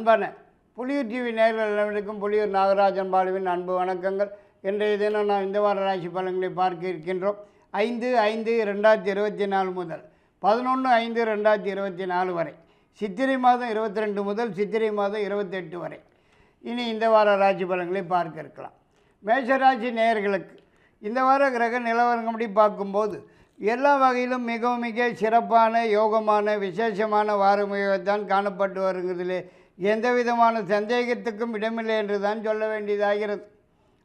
அன்பான புலியூர் டிவி நேர்கள் அனைவருக்கும் புலியூர் நாகராஜன் பாலுவின் அன்பு வணக்கங்கள். இன்றைய தினம் நாம் இந்த வார ராசி பலன்களை பார்க்க இருக்கின்றோம். ஐந்து ஐந்து ரெண்டாயிரத்தி இருபத்தி நாலு முதல் பதினொன்று ஐந்து ரெண்டாயிரத்தி இருபத்தி நாலு வரை. சித்திரை மாதம் இருபத்தி ரெண்டு முதல் சித்திரை மாதம் இருபத்தெட்டு வரை. இனி இந்த வார ராசி பலன்களை பார்க்க இருக்கலாம். மேஷராசி நேயர்களுக்கு இந்த வார கிரக நிலவரங்கப்படி பார்க்கும்போது எல்லா வகையிலும் மிகவும் மிக சிறப்பான யோகமான விசேஷமான வாரமுகத்தான் காணப்பட்டு வருகிறதுலே எந்த விதமான சந்தேகத்துக்கும் இடமில்லை என்று தான் சொல்ல வேண்டியதாகிறது.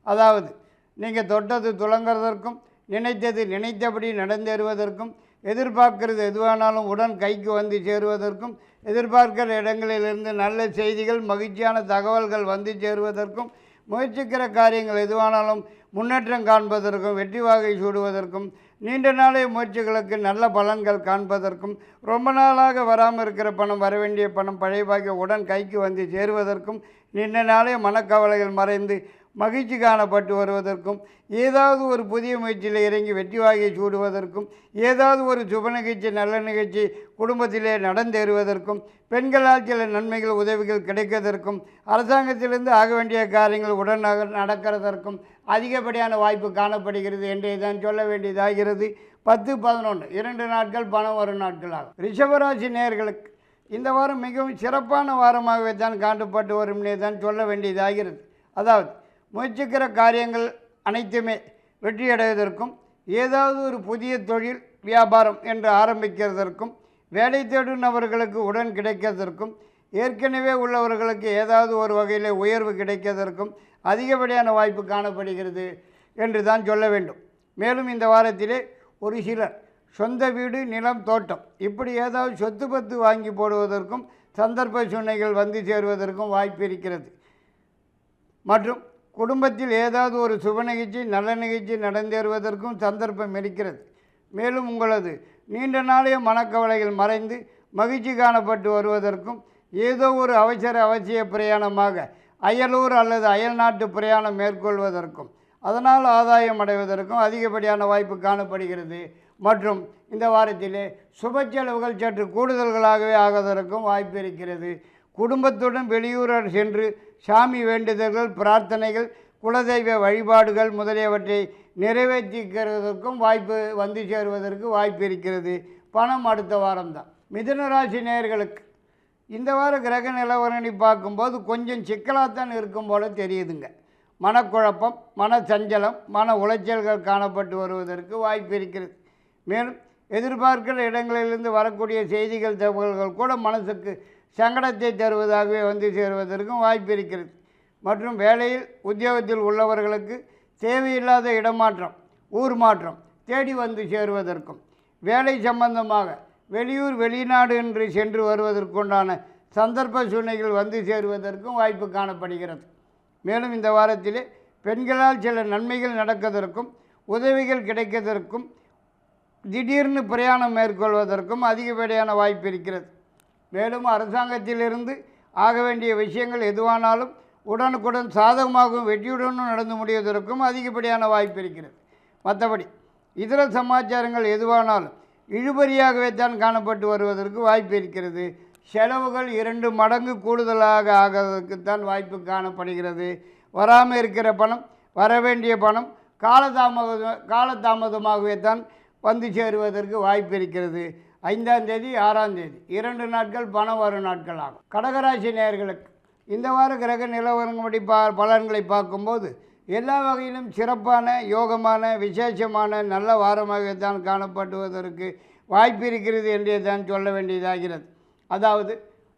அதாவது நீங்கள் தொட்டது துளங்குறதற்கும் நினைத்தது நினைத்தபடி நடந்தேறுவதற்கும் எதிர்பார்க்கிறது எதுவானாலும் உடன் கைக்கு வந்து சேருவதற்கும் எதிர்பார்க்கிற இடங்களிலிருந்து நல்ல செய்திகள் மகிழ்ச்சியான தகவல்கள் வந்து சேருவதற்கும் முயற்சிக்கிற காரியங்கள் எதுவானாலும் முன்னேற்றம் காண்பதற்கும் வெற்றி வாகை சூடுவதற்கும் நீண்ட நாளைய முயற்சிகளுக்கு நல்ல பலன்கள் காண்பதற்கும் ரொம்ப நாளாக வராமல் இருக்கிற பணம் வர வேண்டிய பணம் பழைய பாக்கிய உடன் கைக்கு வந்து சேருவதற்கும் நீண்ட நாளைய மனக்கவலைகள் மறைந்து மகிழ்ச்சி காணப்பட்டு வருவதற்கும் ஏதாவது ஒரு புதிய முயற்சியில் இறங்கி வெற்றி வாகை சூடுவதற்கும் ஏதாவது ஒரு சுப நிகழ்ச்சி நல்ல நிகழ்ச்சி குடும்பத்திலே நடந்தேறுவதற்கும் பெண்களால் சில நன்மைகள் உதவிகள் கிடைக்கிறதற்கும் அரசாங்கத்திலிருந்து ஆக வேண்டிய காரியங்கள் உடனாக நடக்கிறதற்கும் அதிகப்படியான வாய்ப்பு காணப்படுகிறது என்றே தான் சொல்ல வேண்டியதாகிறது. பத்து பதினொன்று இரண்டு நாட்கள் பணம் வரும் நாட்களாகும் ரிஷபராசி நேர்களுக்கு இந்த வாரம் மிகவும் சிறப்பான வாரமாகவே தான் காண்டப்பட்டு வரும் தான் சொல்ல வேண்டியதாகிறது. அதாவது முயற்சிக்கிற காரியங்கள் அனைத்துமே வெற்றியடைவதற்கும் ஏதாவது ஒரு புதிய தொழில் வியாபாரம் என்று ஆரம்பிக்கிறதற்கும் வேலை தேடும் நபர்களுக்கு உடன் கிடைக்கிறதற்கும் ஏற்கனவே உள்ளவர்களுக்கு ஏதாவது ஒரு வகையில் உயர்வு கிடைக்கிறதற்கும் அதிகப்படியான வாய்ப்பு காணப்படுகிறது என்று தான் சொல்ல வேண்டும். மேலும் இந்த வாரத்திலே ஒரு சிலர் சொந்த வீடு நிலம் தோட்டம் இப்படி ஏதாவது சொத்து பத்து வாங்கி போடுவதற்கும் சந்தர்ப்ப சூழ்நிலைகள் வந்து சேருவதற்கும் வாய்ப்பு இருக்கிறது. மற்றும் குடும்பத்தில் ஏதாவது ஒரு சுப நிகழ்ச்சி நல்ல நிகழ்ச்சி நடந்தேறுவதற்கும் சந்தர்ப்பம் இருக்கிறது. மேலும் உங்களது நீண்ட நாளைய மனக்கவலைகள் மறைந்து மகிழ்ச்சி காணப்பட்டு வருவதற்கும் ஏதோ ஒரு அவசர அவசிய பிரயாணமாக அயலூர் அல்லது அயல் நாட்டு பிரயாணம் மேற்கொள்வதற்கும் அதனால் ஆதாயம் அடைவதற்கும் அதிகப்படியான வாய்ப்பு காணப்படுகிறது. மற்றும் இந்த வாரத்திலே சுப செலவுகள் சற்று கூடுதல்களாகவே ஆவதற்கும் வாய்ப்பு இருக்கிறது. குடும்பத்துடன் வெளியூர் சென்று சாமி வேண்டுதல்கள் பிரார்த்தனைகள் குலதெய்வ வழிபாடுகள் முதலியவற்றை நிறைவேற்றிக்கிறதற்கும் வாய்ப்பு வந்து சேருவதற்கு வாய்ப்பு இருக்கிறது. பணம் அடுத்த வாரம்தான். மிதுன ராசி நேயர்களுக்கு இந்த வார கிரக நிலவரணி பார்க்கும்போது கொஞ்சம் சிக்கலாகத்தான் இருக்கும் போல தெரியுதுங்க. மனக்குழப்பம் மன சஞ்சலம் மன உளைச்சல்கள் காணப்பட்டு வருவதற்கு வாய்ப்பு இருக்கிறது. மேலும் எதிர்பார்க்கிற இடங்களிலிருந்து வரக்கூடிய செய்திகள் தகவல்கள் கூட மனசுக்கு சங்கடத்தை தருவதாகவே வந்து சேருவதற்கும் வாய்ப்பு இருக்கிறது. மற்றும் வேலையில் உத்தியோகத்தில் உள்ளவர்களுக்கு தேவையில்லாத இடமாற்றம் ஊர் மாற்றம் தேடி வந்து சேருவதற்கும் வேலை சம்பந்தமாக வெளியூர் வெளிநாடு என்று சென்று வருவதற்குண்டான சந்தர்ப்ப சூழ்நிலைகள் வந்து சேருவதற்கும் வாய்ப்பு காணப்படுகிறது. மேலும் இந்த வாரத்திலே பெண்களால் சில நன்மைகள் நடக்கதற்கும் உதவிகள் கிடைக்கதற்கும் திடீர்னு பிரயாணம் மேற்கொள்வதற்கும் அதிகப்படியான வாய்ப்பு இருக்கிறது. மேலும் அரசாங்கத்திலிருந்து ஆக வேண்டிய விஷயங்கள் எதுவானாலும் உடனுக்குடன் சாதகமாகவும் வெற்றியுடனும் நடந்து முடிவதற்கும் அதிகப்படியான வாய்ப்பு இருக்கிறது. மற்றபடி இதர சமாச்சாரங்கள் எதுவானாலும் இழுபறியாகவே தான் காணப்பட்டு வருவதற்கு வாய்ப்பு இருக்கிறது. செலவுகள் இரண்டு மடங்கு கூடுதலாக ஆகிறதுக்குத்தான் வாய்ப்பு காணப்படுகிறது. வராமல் இருக்கிற பணம் வர வேண்டிய பணம் காலதாமத காலதாமதமாகவே தான் வந்து சேருவதற்கு வாய்ப்பு இருக்கிறது. ஐந்தாம் தேதி ஆறாம் தேதி. இரண்டு நாட்கள் பணம் வரும் நாட்கள் ஆகும். கடகராசி நேர்களுக்கு இந்த வார கிரக நிலவரங்கப்படி பா பலன்களை பார்க்கும்போது எல்லா வகையிலும் சிறப்பான யோகமான விசேஷமான நல்ல வாரமாகத்தான் காணப்படுவதற்கு வாய்ப்பு இருக்கிறது என்றே தான் சொல்ல வேண்டியதாகிறது. அதாவது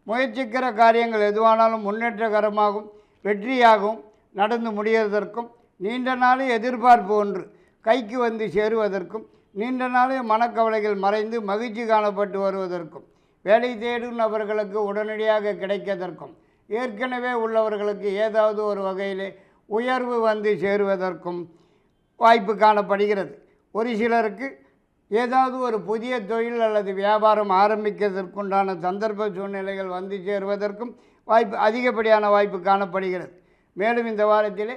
முயற்சிக்கிற காரியங்கள் எதுவானாலும் முன்னேற்றகரமாகவும் வெற்றியாகவும் நடந்து முடிவதற்கும் நீண்ட நாள் எதிர்பார்ப்பு ஒன்று கைக்கு வந்து சேருவதற்கும் நீண்ட நாளே மனக்கவலைகள் மறைந்து மகிழ்ச்சி காணப்பட்டு வருவதற்கும் வேலை தேடும் நபர்களுக்கு உடனடியாக கிடைக்கதற்கும் ஏற்கனவே உள்ளவர்களுக்கு ஏதாவது ஒரு வகையிலே உயர்வு வந்து சேருவதற்கும் வாய்ப்பு காணப்படுகிறது. ஒரு சிலருக்கு ஏதாவது ஒரு புதிய தொழில் அல்லது வியாபாரம் ஆரம்பிக்கிறதற்குண்டான சந்தர்ப்ப சூழ்நிலைகள் வந்து சேருவதற்கும் வாய்ப்பு அதிகப்படியான வாய்ப்பு காணப்படுகிறது. மேலும் இந்த வாரத்திலே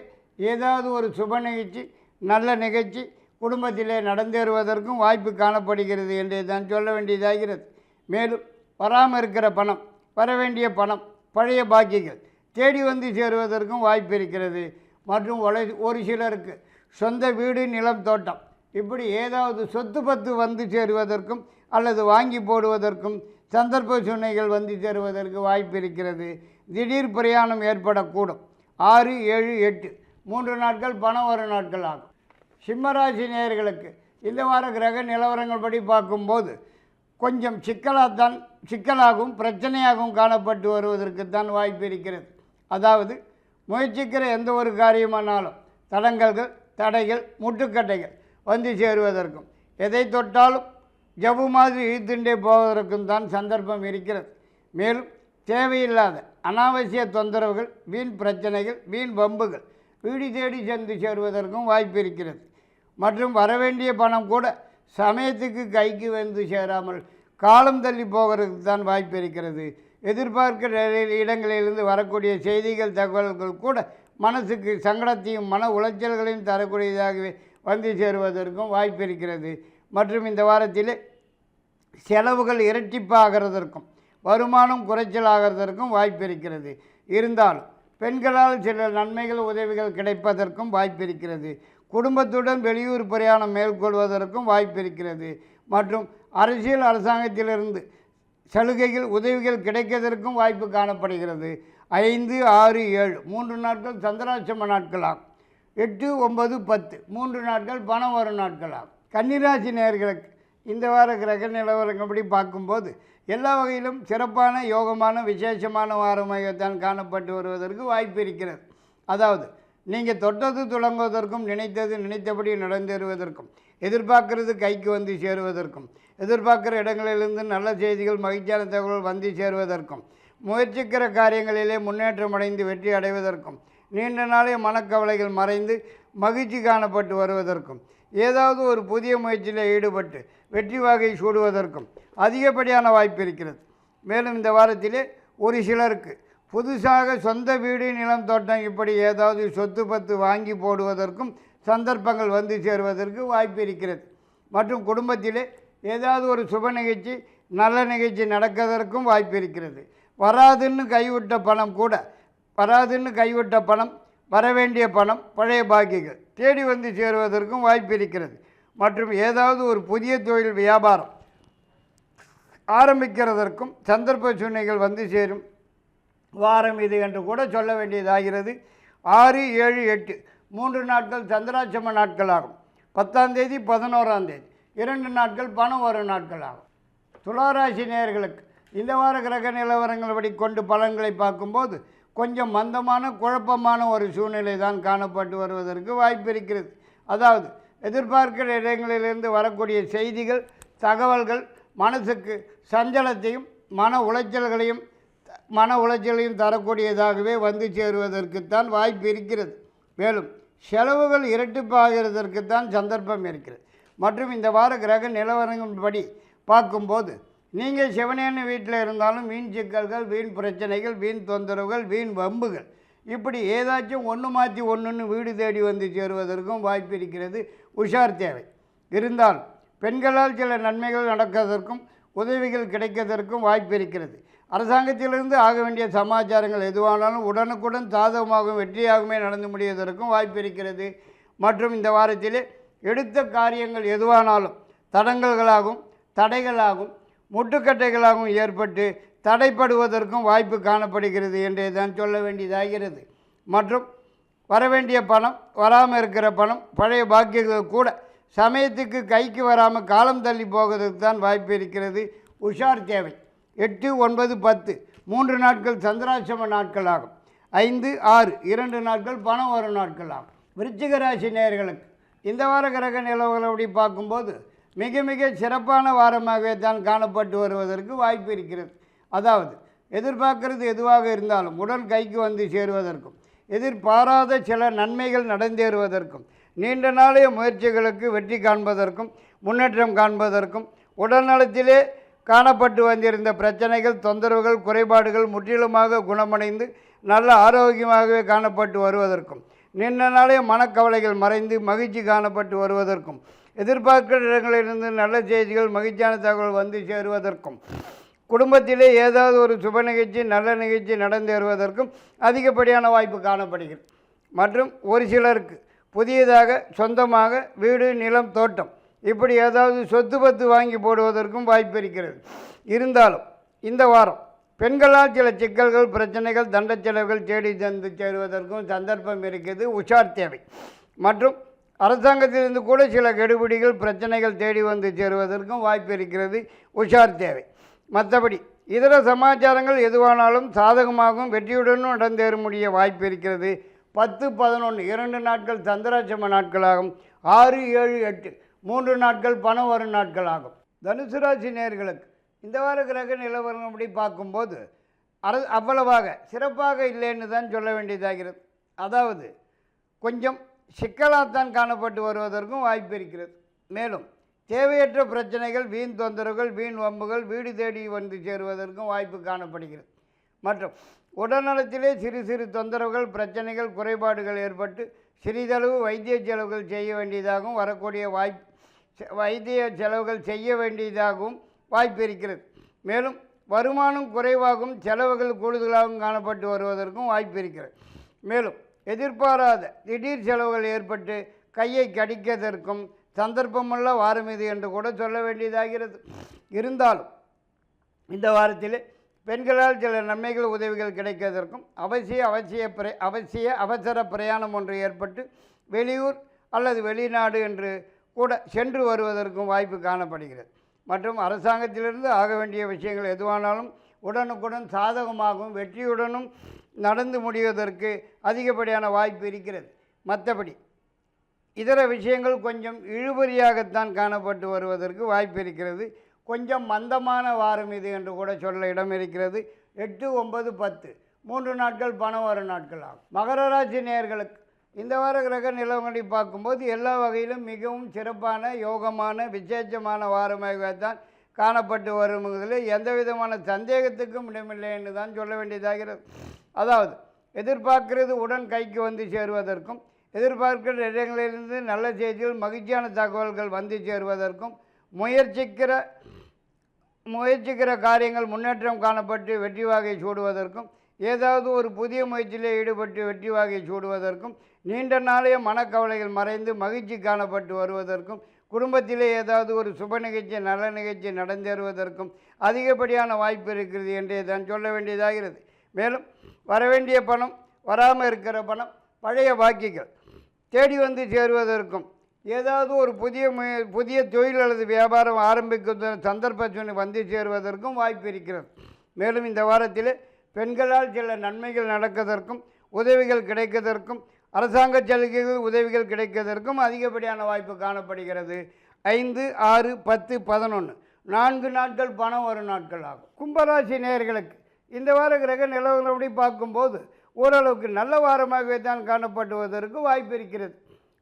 ஏதாவது ஒரு சுப நிகழ்ச்சி நல்ல நிகழ்ச்சி குடும்பத்திலே நடந்தேறுவதற்கும் வாய்ப்பு காணப்படுகிறது என்று தான் சொல்ல வேண்டியதாகிறது. மேலும் வராமல் இருக்கிற பணம் வர வேண்டிய பணம் பழைய பாக்கிகள் தேடி வந்து சேருவதற்கும் வாய்ப்பு இருக்கிறது. மற்றும் ஒலை ஒரு சிலருக்கு சொந்த வீடு நிலம் தோட்டம் இப்படி ஏதாவது சொத்து பத்து வந்து சேருவதற்கும் அல்லது வாங்கி போடுவதற்கும் சந்தர்ப்ப சுனைகள் வந்து சேருவதற்கு வாய்ப்பு இருக்கிறது. திடீர் பிரயாணம் ஏற்படக்கூடும். ஆறு ஏழு எட்டு மூன்று நாட்கள் பணம் வரும் நாட்கள் ஆகும். சிம்மராசி நேயர்களுக்கு இந்த வார கிரக நிலவரங்கள் படி பார்க்கும்போது கொஞ்சம் சிக்கலாகத்தான் சிக்கலாகவும் பிரச்சனையாகவும் காணப்பட்டு வருவதற்குத்தான் வாய்ப்பு இருக்கிறது. அதாவது முயற்சிக்கிற எந்த ஒரு காரியமானாலும் தடங்கல்கள் தடைகள் முட்டுக்கட்டைகள் வந்து சேருவதற்கும் எதை தொட்டாலும் ஜவ்வு மாதிரி இழுத்துண்டே போவதற்கும் தான் சந்தர்ப்பம் இருக்கிறது. மேலும் தேவையில்லாத அனாவசிய தொந்தரவுகள் வீண் பிரச்சனைகள் வீண் பம்புகள் வீடு தேடி சென்று சேருவதற்கும் வாய்ப்பு இருக்கிறது. மற்றும் வரவேண்டிய பணம் கூட சமயத்துக்கு கைக்கு வந்து சேராமல் காலம் தள்ளி போகிறதுக்கு தான் வாய்ப்பு இருக்கிறது. எதிர்பார்க்கிற இடங்களிலிருந்து வரக்கூடிய செய்திகள் தகவல்கள் கூட மனசுக்கு சங்கடத்தையும் மன உளைச்சல்களையும் தரக்கூடியதாகவே வந்து சேருவதற்கும் வாய்ப்பு இருக்கிறது. மற்றும் இந்த வாரத்தில் செலவுகள் இரட்டிப்பாகிறதற்கும் வருமானம் குறைச்சலாகிறதற்கும் வாய்ப்பு இருக்கிறது. இருந்தாலும் பெண்களால் சில நன்மைகள் உதவிகள் கிடைப்பதற்கும் வாய்ப்பு இருக்கிறது. குடும்பத்துடன் வெளியூர் பிரயாணம் மேற்கொள்வதற்கும் வாய்ப்பு இருக்கிறது. மற்றும் அரசியல் அரசாங்கத்திலிருந்து சலுகைகள் உதவிகள் கிடைக்கிறதற்கும் வாய்ப்பு காணப்படுகிறது. ஐந்து ஆறு ஏழு மூன்று நாட்கள் சந்திராசிரம நாட்களாகும் எட்டு ஒன்பது பத்து மூன்று நாட்கள் பணம் வரும் நாட்களாகும் கன்னிராசி நேர்களுக்கு இந்த வார கிரக நிலவரங்கப்படி பார்க்கும்போது எல்லா வகையிலும் சிறப்பான யோகமான விசேஷமான வாரமாகத்தான் காணப்பட்டு வருவதற்கு வாய்ப்பு இருக்கிறது. அதாவது நீங்கள் தொட்டது துளங்குவதற்கும் நினைத்தது நினைத்தபடி நடந்தேறுவதற்கும் எதிர்பார்க்கறது கைக்கு வந்து சேருவதற்கும் எதிர்பார்க்குற இடங்களிலிருந்து நல்ல செய்திகள் மகிழ்ச்சியான தகவல்கள் வந்து சேருவதற்கும் முயற்சிக்கிற காரியங்களிலே முன்னேற்றம் அடைந்து வெற்றி அடைவதற்கும் நீண்ட நாளே மனக்கவலைகள் மறைந்து மகிழ்ச்சி காணப்பட்டு வருவதற்கும் ஏதாவது ஒரு புதிய முயற்சியில் ஈடுபட்டு வெற்றி வாகை சூடுவதற்கும் அதிகப்படியான வாய்ப்பு இருக்கிறது. மேலும் இந்த வாரத்திலே ஒரு சிலருக்கு புதுசாக சொந்த வீடு நிலம் தோட்டம் இப்படி ஏதாவது சொத்து பத்து வாங்கி போடுவதற்கும் சந்தர்ப்பங்கள் வந்து சேருவதற்கு வாய்ப்பு இருக்கிறது. மற்றும் குடும்பத்திலே ஏதாவது ஒரு சுப நிகழ்ச்சி நல்ல நிகழ்ச்சி நடக்கிறதற்கும் வாய்ப்பு இருக்கிறது. வராதுன்னு கைவிட்ட பணம் கூட வராதுன்னு கைவிட்ட பணம் வரவேண்டிய பணம் பழைய பாக்கிகள் தேடி வந்து சேருவதற்கும் வாய்ப்பு இருக்கிறது. மற்றும் ஏதாவது ஒரு புதிய தொழில் வியாபாரம் ஆரம்பிக்கிறதற்கும் சந்தர்ப்ப சூழ்நிலைகள் வந்து சேரும். வாரம் இது என்று கூட சொல்ல வேண்டியதாகிறது. ஆறு ஏழு எட்டு. மூன்று நாட்கள் சந்திராட்சம நாட்களாகும். பத்தாம் தேதி பதினோராம் தேதி. இரண்டு நாட்கள் பணம் வரும் நாட்கள் ஆகும் துளாராசி நேயர்களுக்கு இந்த வார கிரக நிலவரங்கள் படி கொண்டு பலன்களை பார்க்கும்போது கொஞ்சம் மந்தமான குழப்பமான ஒரு சூழ்நிலை தான் காணப்பட்டு வருவதற்கு வாய்ப்பு இருக்கிறது. அதாவது எதிர்பார்க்கிற இடங்களிலிருந்து வரக்கூடிய செய்திகள் தகவல்கள் மனசுக்கு சஞ்சலத்தையும் மன உளைச்சல்களையும் மன உளைச்சலையும் தரக்கூடியதாகவே வந்து சேருவதற்குத்தான் வாய்ப்பு இருக்கிறது. மேலும் செலவுகள் இரட்டிப்பாகிறதற்குத்தான் சந்தர்ப்பம் இருக்கிறது. மற்றும் இந்த வார கிரக நிலவரங்களின்படி பார்க்கும்போது நீங்கள் சிவனேன்னு வீட்டில் இருந்தாலும் வீண் சிக்கல்கள் வீண் பிரச்சனைகள் வீண் தொந்தரவுகள் வீண் வம்புகள் இப்படி ஏதாச்சும் ஒன்று மாற்றி ஒன்றுன்னு வீடு தேடி வந்து சேருவதற்கும் வாய்ப்பு இருக்கிறது. உஷார் தேவை. இருந்தால் பெண்களால் சில நன்மைகள் நடக்கிறதற்கும் உதவிகள் கிடைக்கிறதற்கும் வாய்ப்பு இருக்கிறது. அரசாங்கத்திலிருந்து ஆக வேண்டிய சமாச்சாரங்கள் எதுவானாலும் உடனுக்குடன் சாதகமாகவும் வெற்றியாகவுமே நடந்து முடிவதற்கும் வாய்ப்பு இருக்கிறது. மற்றும் இந்த வாரத்திலே எடுத்த காரியங்கள் எதுவானாலும் தடங்கல்களாகவும் தடைகளாகும் முட்டுக்கட்டைகளாகவும் ஏற்பட்டு தடைப்படுவதற்கும் வாய்ப்பு காணப்படுகிறது என்றே தான் சொல்ல வேண்டியதாகிறது. மற்றும் வரவேண்டிய பணம் வராமல் இருக்கிற பணம் பழைய பாக்கியங்கள் கூட சமயத்துக்கு கைக்கு வராமல் காலம் தள்ளி போவதற்கு தான் வாய்ப்பு இருக்கிறது. உஷார் தேவை. எட்டு ஒன்பது பத்து. மூன்று நாட்கள் சந்திராசிரம நாட்கள் ஆகும் ஐந்து ஆறு. இரண்டு நாட்கள் பணம் வரும் நாட்கள் ஆகும் விருச்சிக ராசி நேயர்களுக்கு இந்த வார கிரக நிலவுகளை பார்க்கும்போது மிக மிக சிறப்பான வாரமாகவே தான் காணப்பட்டு வருவதற்கு வாய்ப்பு இருக்கிறது. அதாவது எதிர்பார்க்கறது எதுவாக இருந்தாலும் உடன் கைக்கு வந்து சேருவதற்கும் எதிர்பாராத சில நன்மைகள் நடந்தேறுவதற்கும் நீண்ட நாளைய முயற்சிகளுக்கு வெற்றி காண்பதற்கும் முன்னேற்றம் காண்பதற்கும் உடல்நலத்திலே காணப்பட்டு வந்திருந்த பிரச்சனைகள் தொந்தரவுகள் குறைபாடுகள் முற்றிலுமாக குணமடைந்து நல்ல ஆரோக்கியமாகவே காணப்பட்டு வருவதற்கும் நின்றனாலே மனக்கவலைகள் மறைந்து மகிழ்ச்சி காணப்பட்டு வருவதற்கும் எதிர்பார்க்கிற இடங்களிலிருந்து நல்ல செய்திகள் மகிழ்ச்சியான தகவல் வந்து சேருவதற்கும் குடும்பத்திலே ஏதாவது ஒரு சுப நிகழ்ச்சி நல்ல நிகழ்ச்சி நடந்தேறுவதற்கும் அதிகப்படியான வாய்ப்பு காணப்படுகிறது. மற்றும் ஒரு சிலருக்கு புதியதாக சொந்தமாக வீடு நிலம் தோட்டம் இப்படி ஏதாவது சொத்து பத்து வாங்கி போடுவதற்கும் வாய்ப்பு இருக்கிறது. இருந்தாலும் இந்த வாரம் பெண்களால் சில சிக்கல்கள் பிரச்சனைகள் தண்ட செலவுகள் தேடி தந்து சேருவதற்கும் சந்தர்ப்பம் இருக்குது உஷார் தேவை. மற்றும் அரசாங்கத்திலிருந்து கூட சில கெடுபிடிகள் பிரச்சனைகள் தேடி வந்து சேருவதற்கும் வாய்ப்பு இருக்கிறது உஷார் தேவை. மற்றபடி இதர சமாச்சாரங்கள் எதுவானாலும் சாதகமாகவும் வெற்றியுடனும் நடந்தேற முடிய வாய்ப்பு இருக்கிறது. பத்து பதினொன்று இரண்டு நாட்கள் சந்திராட்சம நாட்களாகும். ஆறு ஏழு எட்டு மூன்று நாட்கள் பணம் வரும் நாட்களாகும் தனுசு ராசி நேர்களுக்கு இந்த வார கிரக நிலவரம் அப்படி பார்க்கும்போது அர அவ்வளவாக சிறப்பாக இல்லைன்னு தான் சொல்ல வேண்டியதாகிறது. அதாவது கொஞ்சம் சிக்கலாகத்தான் காணப்பட்டு வருவதற்கும் வாய்ப்பு இருக்கிறது. மேலும் தேவையற்ற பிரச்சனைகள் வீண் தொந்தரவுகள் வீண் வம்புகள் வீடு தேடி வந்து சேருவதற்கும் வாய்ப்பு காணப்படுகிறது. மற்றும் உடல்நலத்திலே சிறு சிறு தொந்தரவுகள் பிரச்சனைகள் குறைபாடுகள் ஏற்பட்டு சிறிதளவு வைத்திய செலவுகள் செய்ய வேண்டியதாகவும் வரக்கூடிய வாய்ப்பு வைத்திய செலவுகள் செய்ய வேண்டியதாகவும் வாய்ப்பு இருக்கிறது. மேலும் வருமானம் குறைவாகவும் செலவுகள் கூடுதலாகவும் காணப்பட்டு வருவதற்கும் வாய்ப்பு இருக்கிறது. மேலும் எதிர்பாராத திடீர் செலவுகள் ஏற்பட்டு கையை கடிக்கதற்கும் சந்தர்ப்பமுள்ள வாரம் இது என்று கூட சொல்ல வேண்டியதாகிறது. இருந்தாலும் இந்த வாரத்தில் பெண்களால் சில நன்மைகள் உதவிகள் கிடைக்கிறதற்கும் அவசிய அவசிய பிர அவசிய அவசர பிரயாணம் ஒன்று ஏற்பட்டு வெளியூர் அல்லது வெளிநாடு என்று கூட சென்று வருவதற்கும் வாய்ப்பு காணப்படுகிறது. மற்றும் அரசாங்கத்திலிருந்து ஆக வேண்டிய விஷயங்கள் எதுவானாலும் உடனுக்குடன் சாதகமாகவும் வெற்றியுடனும் நடந்து முடிவதற்கு அதிகப்படியான வாய்ப்பு இருக்கிறது. மற்றபடி இதர விஷயங்கள் கொஞ்சம் இழுபறியாகத்தான் காணப்பட்டு வருவதற்கு வாய்ப்பு இருக்கிறது. கொஞ்சம் மந்தமான வாரம் இது என்று கூட சொல்ல இடம் இருக்கிறது. எட்டு ஒன்பது பத்து. மூன்று நாட்கள் பணம் வரும் நாட்கள் ஆகும். மகர ராசி இந்த வார கிரக நிலவங்களை பார்க்கும்போது எல்லா வகையிலும் மிகவும் சிறப்பான யோகமான விசேஷமான வாரமாகத்தான் காணப்பட்டு வருவதில் எந்த விதமான சந்தேகத்துக்கும் இடமில்லை என்று தான் சொல்ல வேண்டியதாகிறது. அதாவது எதிர்பார்க்கிறது உடன் கைக்கு வந்து சேருவதற்கும் எதிர்பார்க்கிற இடங்களிலிருந்து நல்ல செய்திகள் மகிழ்ச்சியான தகவல்கள் வந்து சேருவதற்கும் முயற்சிக்கிற முயற்சிக்கிற காரியங்கள் முன்னேற்றம் காணப்பட்டு வெற்றி வாகை சூடுவதற்கும் ஏதாவது ஒரு புதிய முயற்சியில் ஈடுபட்டு வெற்றி வாகை சூடுவதற்கும் நீண்ட நாளைய மனக்கவலைகள் மறைந்து மகிழ்ச்சி காணப்பட்டு வருவதற்கும் குடும்பத்திலே ஏதாவது ஒரு சுப நிகழ்ச்சி நல்ல நிகழ்ச்சி நடந்தேறுவதற்கும் அதிகப்படியான வாய்ப்பு இருக்கிறது என்றே தான் சொல்ல வேண்டியதாகிறது. மேலும் வரவேண்டிய பணம் வராமல் இருக்கிற பணம் பழைய பாக்கிகள் தேடி வந்து சேருவதற்கும் ஏதாவது ஒரு புதிய முய- புதிய தொழில் அல்லது வியாபாரம் ஆரம்பிக்க சந்தர்ப்ப வந்து சேருவதற்கும் வாய்ப்பு இருக்கிறது. மேலும் இந்த வாரத்தில் பெண்களால் சில நன்மைகள் நடக்கதற்கும் உதவிகள் கிடைக்கதற்கும் அரசாங்க சலுகைகள் உதவிகள் கிடைப்பதற்கும் அதிகப்படியான வாய்ப்பு காணப்படுகிறது. ஐந்து ஆறு பத்து பதினொன்று நான்கு நாட்கள் பணம் வரும் நாட்கள் ஆகும். கும்பராசி நேர்களுக்கு இந்த வார கிரக நிலவரப்படி பார்க்கும்போது ஓரளவுக்கு நல்ல வாரமாகவே தான் காணப்படுவதற்கு வாய்ப்பு இருக்கிறது.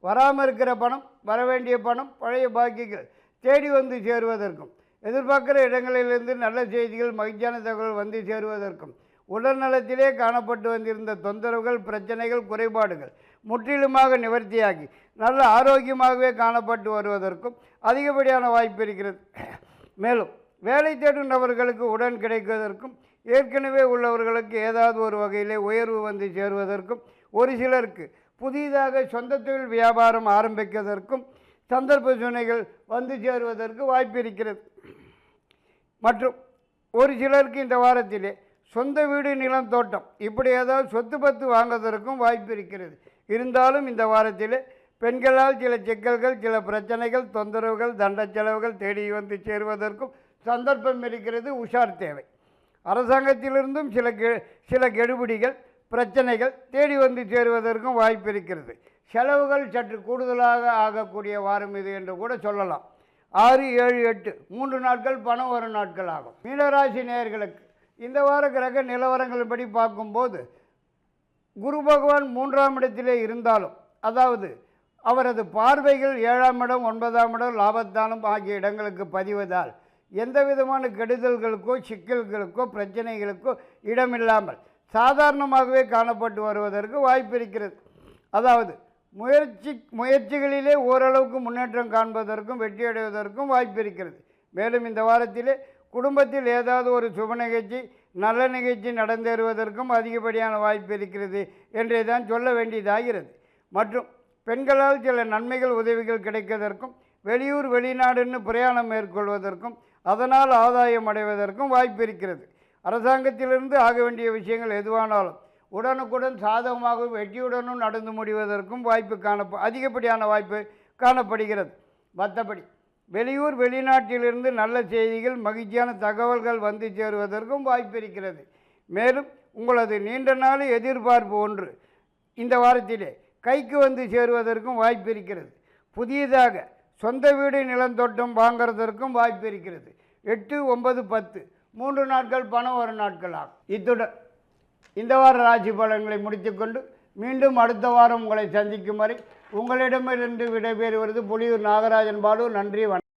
வராமல் இருக்கிற பணம் வரவேண்டிய பணம் பழைய பாக்கிகள் தேடி வந்து சேருவதற்கும் எதிர்பார்க்குற இடங்களிலிருந்து நல்ல செய்திகள் மகிழ்ச்சியான தகவல் வந்து சேருவதற்கும் உடல் நலத்திலே காணப்பட்டு வந்திருந்த தொந்தரவுகள் பிரச்சனைகள் குறைபாடுகள் முற்றிலுமாக நிவர்த்தியாகி நல்ல ஆரோக்கியமாகவே காணப்பட்டு வருவதற்கும் அதிகப்படியான வாய்ப்பு இருக்கிறது. மேலும் வேலை தேடும் நபர்களுக்கு உடன் கிடைப்பதற்கும் ஏற்கனவே உள்ளவர்களுக்கு ஏதாவது ஒரு வகையிலே உயர்வு வந்து சேருவதற்கும் ஒரு சிலருக்கு புதிதாக சொந்த தொழில் வியாபாரம் ஆரம்பிப்பதற்கும் சந்தர்ப்ப சூழ்நிலைகள் வந்து சேருவதற்கு வாய்ப்பு இருக்கிறது. மற்றும் ஒரு சிலருக்கு இந்த வாரத்திலே சொந்த வீடு நிலம் தோட்டம். இப்படி ஏதாவது சொத்து பத்து வாங்குவதற்கும் வாய்ப்பு இருக்கிறது. இருந்தாலும் இந்த வாரத்தில் பெண்களால் சில சிக்கல்கள் சில பிரச்சனைகள் தொந்தரவுகள் தண்ட செலவுகள் தேடி வந்து சேருவதற்கும் சந்தர்ப்பம் இருக்கிறது. உஷார் தேவை. அரசாங்கத்திலிருந்தும் சில கெ சில கெடுபிடிகள் பிரச்சனைகள் தேடி வந்து சேருவதற்கும் வாய்ப்பு இருக்கிறது. செலவுகள் சற்று கூடுதலாக ஆகக்கூடிய வாரம் இது என்று கூட சொல்லலாம். ஆறு ஏழு எட்டு மூன்று நாட்கள் பணம் வரும் நாட்கள் ஆகும். மீனராசி நேயர்களுக்கு இந்த வார கிரக நிலவரங்களின்படி பார்க்கும்போது குரு பகவான் மூன்றாம் இடத்திலே இருந்தாலும் அதாவது அவரது பார்வைகள் ஏழாம் இடம் ஒன்பதாம் இடம் லாபத்தானம் ஆகிய இடங்களுக்கு பதிவதால் எந்த விதமான கெடுதல்களுக்கோ சிக்கல்களுக்கோ பிரச்சனைகளுக்கோ இடமில்லாமல் சாதாரணமாகவே காணப்பட்டு வருவதற்கு வாய்ப்பு இருக்கிறது. அதாவது முயற்சி முயற்சிகளிலே ஓரளவுக்கு முன்னேற்றம் காண்பதற்கும் வெற்றியடைவதற்கும் வாய்ப்பு இருக்கிறது. மேலும் இந்த வாரத்திலே குடும்பத்தில் ஏதாவது ஒரு சுப நிகழ்ச்சி நல்ல நிகழ்ச்சி நடந்தேறுவதற்கும் அதிகப்படியான வாய்ப்பு இருக்கிறது என்றே தான் சொல்ல வேண்டியதாகிறது. மற்றும் பெண்களால் சில நன்மைகள் உதவிகள் கிடைப்பதற்கும் வெளியூர் வெளிநாடுன்னு பிரயாணம் மேற்கொள்வதற்கும் அதனால் ஆதாயம் அடைவதற்கும் வாய்ப்பு இருக்கிறது. அரசாங்கத்திலிருந்து ஆக வேண்டிய விஷயங்கள் எதுவானாலும் உடனுக்குடன் சாதகமாகவும் வெற்றியுடனும் நடந்து முடிவதற்கும் வாய்ப்பு காண அதிகப்படியான வாய்ப்பு காணப்படுகிறது. மற்றபடி வெளியூர் வெளிநாட்டிலிருந்து நல்ல செய்திகள் மகிழ்ச்சியான தகவல்கள் வந்து சேருவதற்கும் வாய்ப்பு இருக்கிறது. மேலும் உங்களது நீண்ட நாள் எதிர்பார்ப்பு ஒன்று இந்த வாரத்திலே கைக்கு வந்து சேருவதற்கும் வாய்ப்பு இருக்கிறது. புதியதாக சொந்த வீடு நிலந்தோட்டம் வாங்குறதற்கும் வாய்ப்பு இருக்கிறது. எட்டு ஒன்பது பத்து மூன்று நாட்கள் பணம் ஒரு நாட்கள் ஆகும். இத்துடன் இந்த வார ராசி பலன்களை முடித்துக்கொண்டு மீண்டும் அடுத்த வாரம் உங்களை சந்திக்கும் வரை உங்களிடமிருந்து விடைபெறுவது புலியூர் நாகராஜன் பாலு. நன்றி வணக்கம்.